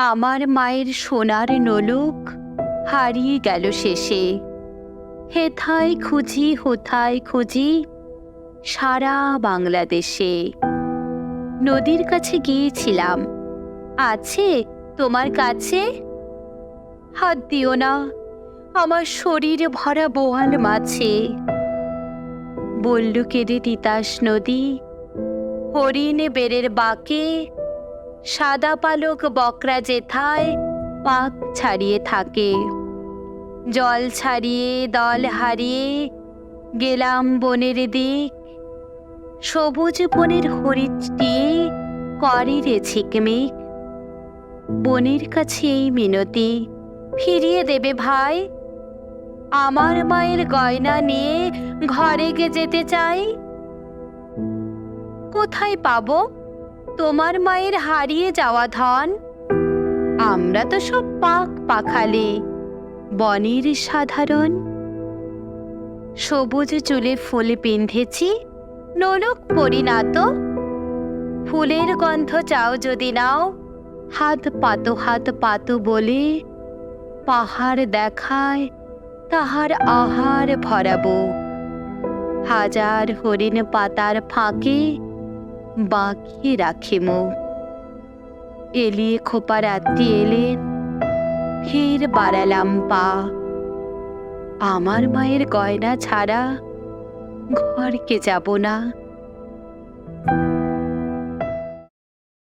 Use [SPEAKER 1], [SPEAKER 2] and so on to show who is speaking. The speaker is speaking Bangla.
[SPEAKER 1] আমার মায়ের সোনার নোলক হারিয়ে গেল শেষে। হেথায় খুঁজি হোথায় খুঁজি সারা বাংলাদেশে। নদীর কাছে গিয়েছিলাম। আছে তোমার কাছে? হাত দিও না, আমার শরীর ভরা বোয়াল মাছে। বলল কেঁদে তিতাস নদী, হরিণ বেড়ের বাঁকে সাদা পালক বকরা যেথায় পাক ছাড়িয়ে থাকে। জল ছাড়িয়ে, দল হারিয়ে গেলাম বনের দিক। সবুজ বনের হরিণটি করে রে ঝিকমিক বনের কাছে এই মিনতি, ফিরিয়ে দেবে ভাই। আমার মায়ের গয়না নিয়ে ঘরে গে যেতে চাই। কোথায় পাবো? তোমার মায়ের হারিয়ে যাওয়া ধন? আমরা তো সব পাক পাখালে, বনের সাধারণ। সবুজ চুলে ফুল পিন্ধেছি, নোলক পরিণাত। ফুলের গন্ধ চাও যদি নাও, হাত পাতো হাত পাতো বলে পাহাড় দেখায়, তাহার আহার ভরাবো। হাজার হরিণ পাতার ফাঁকে বাঁকিয়ে রাখে মো। এলিয়ে খোপা রাত্রি এলেন, ফের বাড়ালাম পা। আমার মায়ের গয়না ছাড়া ঘরকে যাব না।